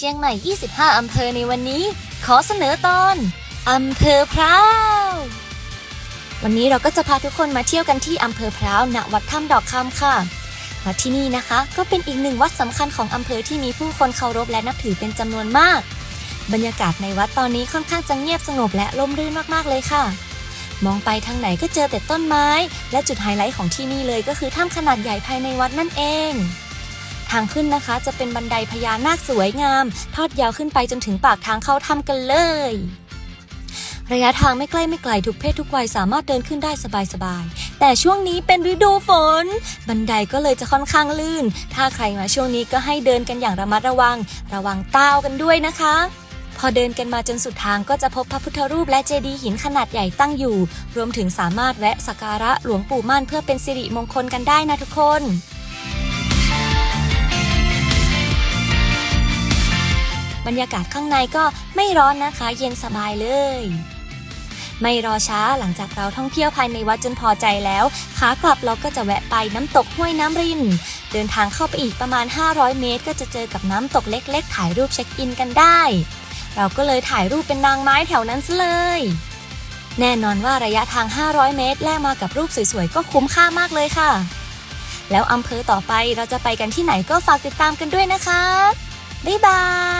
ชียงใหม่ 25 อำเภอในวันนี้ ขอเสนอตอนอำเภอพร้าววันนี้เราก็จะพาทุกคนมาเที่ยวกันที่อำเภอพร้าวณวัดถ้ำดอกคำค่ะวัดที่นี่นะคะ ก็เป็นอีกหนึ่งวัดสำคัญของอำเภอที่มีผู้คนเคารพและนับถือเป็นจำนวนมาก บรรยากาศในวัดตอนนี้ค่อนข้างจะเงียบสงบและร่มรื่นมากๆเลยค่ะ มองไปทางไหนก็เจอแต่ต้นไม้ และจุดไฮไลท์ของที่นี่เลยก็คือถ้ำขนาดใหญ่ภายในวัดนั่นเอง ทางขึ้นนะคะ จะเป็นบันไดพญานาคสวยงาม ทอดยาวขึ้นไปจนถึงปากทางเข้าถ้ำกันเลย ระยะทางไม่ใกล้ไม่ไกลทุกเพศทุกวัยสามารถเดินขึ้นได้สบายๆ แต่ช่วงนี้เป็นฤดูฝน บันไดก็เลยจะค่อนข้างลื่น ถ้าใครมาช่วงนี้ก็ให้เดินกันอย่างระมัดระวัง ระวังเต้ากันด้วยนะคะพอเดินกันมาจนสุดทางก็จะพบพระพุทธรูปและเจดีย์หินขนาดใหญ่ตั้งอยู่ รวมถึงสามารถแวะสักการะหลวงปู่มั่นเพื่อเป็นสิริมงคลกันได้นะทุกคน รยากาศข้างในก็ไม่ร้อนนะคะ เย็นสบายเลย ไม่รอช้าหลังจากเราท่องเที่ยวภายในวัดจนพอใจแล้ว ขากลับเราก็จะแวะไปน้ำตกห้วยน้ำริน เดินทางเข้าไปอีกประมาณ 500 เมตร ก็จะเจอกับน้ำตกเล็ก ๆ ถ่ายรูปเช็คอินกันได้ เราก็เลยถ่ายรูปเป็นนางไม้แถวนั้นซะเลยแน่นอนว่าระยะทาง 500 เมตร แลกมากับรูปสวยๆ ก็คุ้มค่ามากเลยค่ะ แล้วอำเภอต่อไปเราจะไปกันที่ไหนก็ฝากติดตามกันด้วยนะคะ บ๊ายบาย